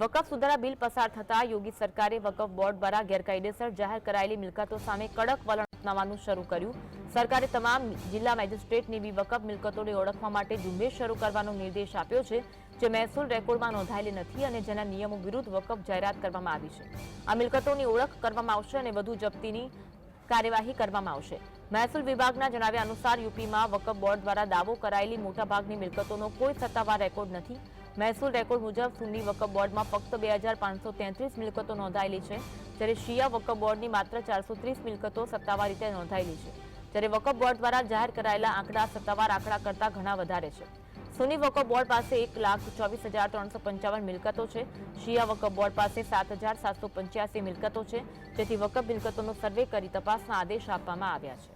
વકફ સુધારા બિલ પસાર થતા યોગી સરકારે વકફ બોર્ડ દ્વારા ગેરકાયદેસર જાહેર કરાયેલી મિલકતો સામે કડક વલણ અપનાવવાનું શરૂ કર્યું. સરકારે તમામ જિલ્લા મેજિસ્ટ્રેટની બી વકફ મિલકતોને ઓળખવા માટે ઝુંબેશ શરૂ કરવાનો નિર્દેશ આપ્યો છે, જે મહેસૂલ રેકોર્ડમાં નોંધાયેલી નથી અને જેના નિયમો વિરુદ્ધ વકફ જાહેરાત કરવામાં આવી છે. આ મિલકતોની ઓળખ કરવામાં આવશે અને વધુ જપ્તીની કાર્યવાહી કરવામાં આવશે. મહેસૂલ વિભાગના જણાવ્યા અનુસાર યુપીમાં વકફ બોર્ડ દ્વારા દાવો કરાયેલી મોટાભાગની મિલકતોનો કોઈ સત્તાવાર રેકોર્ડ નથી. મહેસૂલ રેકોર્ડ મુજબ સુન્ની વકફ બોર્ડમાં ફક્ત બે હજાર પાંચસો તેત્રીસ મિલકતો નોંધાયેલી છે, જ્યારે શિયા વકફ બોર્ડની માત્ર ચારસો ત્રીસ મિલકતો સત્તાવાર રીતે નોંધાયેલી છે. જ્યારે વકફ બોર્ડ દ્વારા જાહેર કરાયેલા આંકડા સત્તાવાર આંકડા કરતાં ઘણા વધારે છે. સુન્ની વકફ બોર્ડ પાસે એક લાખ ચોવીસ હજાર ત્રણસો પંચાવન મિલકતો છે. શિયા વકફ બોર્ડ પાસે સાત હજાર સાતસો પંચ્યાસી મિલકતો છે. જેથી વકફ મિલકતોનો સર્વે કરી તપાસના આદેશ આપવામાં આવ્યા છે.